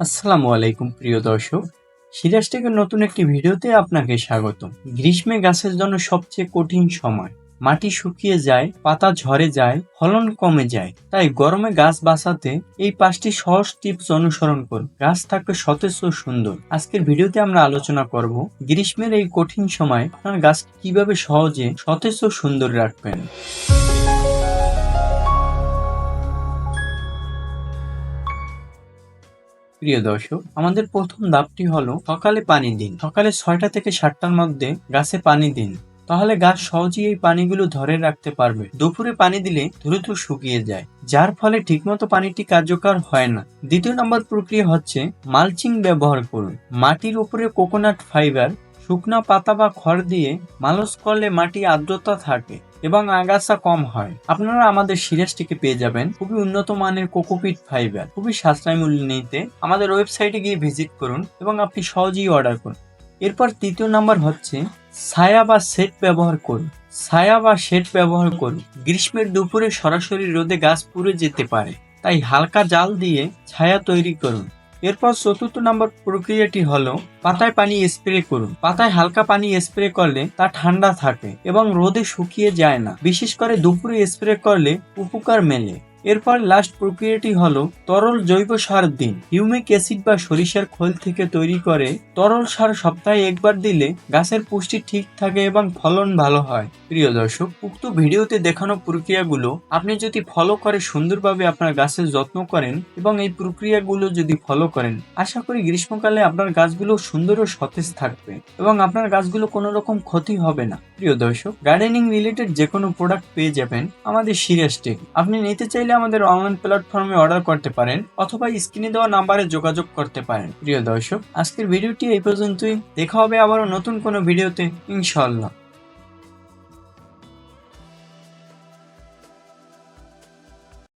আসসালামু আলাইকুম, প্রিয় দর্শক। সিরাজটেকের নতুন একটি ভিডিওতে আপনাকে স্বাগত গ্রীষ্মে গাছের জন্য সবচেয়ে কঠিন সময়। মাটি শুকিয়ে যায়, পাতা ঝরে যায়, ফলন কমে যায়। তাই গরমে গাছ বাঁচাতে এই পাঁচটি সহজ টিপস অনুসরণ করুন। গাছ থাকবে সতেজ ও সুন্দর। আজকের ভিডিওতে আমরা আলোচনা করব গ্রীষ্মের এই কঠিন সময় আপনার গাছ কীভাবে সহজে সতেজ ও সুন্দর রাখবেন। প্রিয় দর্শক, আমাদের প্রথম ধাপটি হলো সকালে পানি দিন। সকালে ছয়টা থেকে সাতটার মধ্যে গাছে পানি দিন। তাহলে গাছ সহজেই এই পানিগুলো ধরে রাখতে পারবে। দুপুরে পানি দিলে দ্রুত শুকিয়ে যায়, যার ফলে ঠিকমতো পানিটি কার্যকর হয় না। দ্বিতীয় নম্বর প্রক্রিয়া হচ্ছে মালচিং ব্যবহার করুন। মাটির উপরে কোকোনাট ফাইবার শুকনা পাতা বা খড় দিয়ে মালস করলে মাটি আর্দ্রতা থাকে এবং আগাছা কম হয়। আপনারা আমাদের সিরিজটিকে পেয়ে যাবেন। খুবই উন্নত মানের কোকোপিট ফাইবার। খুবই সাশ্রয় মূল্য নিতে আমাদের ওয়েবসাইটে গিয়ে ভিজিট করুন এবং আপনি সহজেই অর্ডার করুন। এরপর তৃতীয় নাম্বার হচ্ছে ছায়া বা সেট ব্যবহার করুন। ছায়া বা শেড ব্যবহার করুন। গ্রীষ্মের দুপুরে সরাসরি রোদে গাছ পুড়ে যেতে পারে। তাই হালকা জাল দিয়ে ছায়া তৈরি করুন। এরপর চতুর্থ নম্বর প্রক্রিয়াটি হলো, পাতায় পানি স্প্রে করুন। পাতায় হালকা পানি স্প্রে করলে তা ঠান্ডা থাকে এবং রোদে শুকিয়ে যায় না। বিশেষ করে দুপুরে স্প্রে করলে উপকার মেলে। এরপর লাস্ট প্রক্রিয়াটি হলো তরল জৈব সার দিন। হিউমিক অ্যাসিড বা সরিষার খোল থেকে তৈরি করে তরল সার সপ্তাহে একবার দিলে গাছের পুষ্টি ঠিক থাকে এবং ফলন ভালো হয়। প্রিয় দর্শক, উক্ত ভিডিওতে দেখানো প্রক্রিয়াগুলো আপনি যদি ফলো করে সুন্দরভাবে আপনার গাছের যত্ন করেন এবং এই প্রক্রিয়াগুলো যদি ফলো করেন, আশা করি গ্রীষ্মকালে আপনার গাছগুলো সুন্দর ও সতেজ থাকবে এবং আপনার গাছগুলো কোনো রকম ক্ষতি হবে না। প্রিয় দর্শক গার্ডেনিং রিলেটেড যে কোনো প্রোডাক্ট পেয়ে যাবেন আমাদের সিরিয়াস টেক আপনি নিতে চাইলে আমাদের অনলাইন প্ল্যাটফর্মে অর্ডার করতে পারেন অথবা স্ক্রিনে দেওয়া নাম্বারে যোগাযোগ করতে পারেন। প্রিয় দর্শক, আজকের ভিডিওটি এই পর্যন্তই। দেখা হবে আবারও নতুন কোনো ভিডিওতে ইনশাল্লাহ